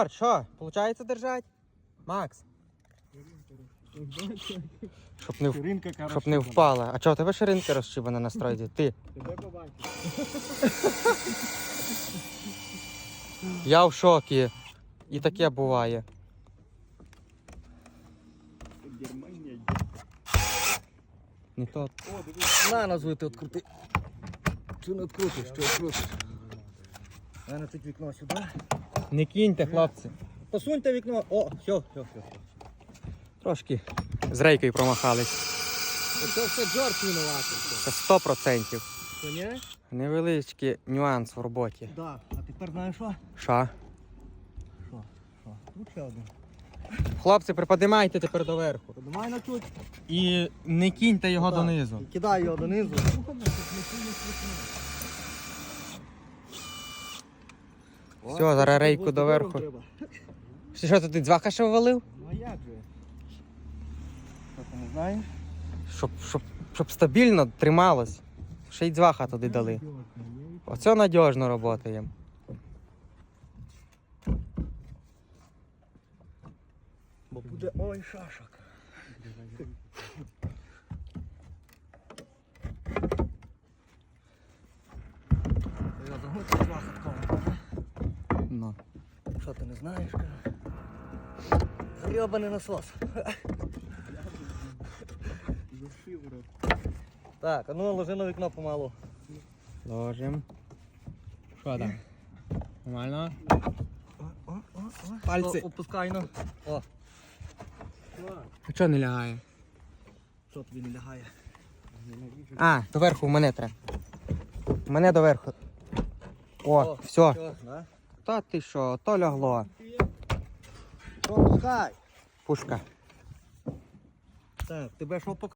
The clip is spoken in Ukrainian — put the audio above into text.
Джордж, що? Получається держать? Макс, щоб не, в- Ширинка кара. щоб не впала. А чого, у тебе ширинка розшибана на стройді? Ти. Тебе побачиш. Я в шокі. І таке буває. Германія. Не то. О, дивись. На, назви ти відкрути. Чи не відкрутиш, чи відкрутиш? Мене тут вікно сюди. Не киньте, хлопці. Посуньте вікно. О, все, все, все. Трошки з рейкою промахались. Це все Джордж винуватий. Це 100%. Що ні? Невеличкий нюанс в роботі. Да. А тепер знаєш що? Що? Що? Що? Тут ще один. Хлопці, приподимайте тепер доверху. Подимай на чуть. І не киньте його донизу. Кидай його донизу. Все, зараз рейку доверху. Що, що ти дзвака ще ввалив? Ну а як же? Що ти не знаєш? Щоб, щоб, щоб стабільно трималось. Ще й дзваха туди дали. Оце надіжно працює. Бо буде ой шашок. Я хатком. Ну. Що ти не знаєш? каже? Грьобаний насос. Так, а ну ложи на вікно помалу. Ложим. Що там? Нормально? О, о, о. Пальці. О, Опускай ну. О, А чого не лягає? що тобі не лягає? А, доверху в мене треба. Мене доверху. О, все. Що, да? Та ти що, то лягло. Що. Пушка. Так, тебе що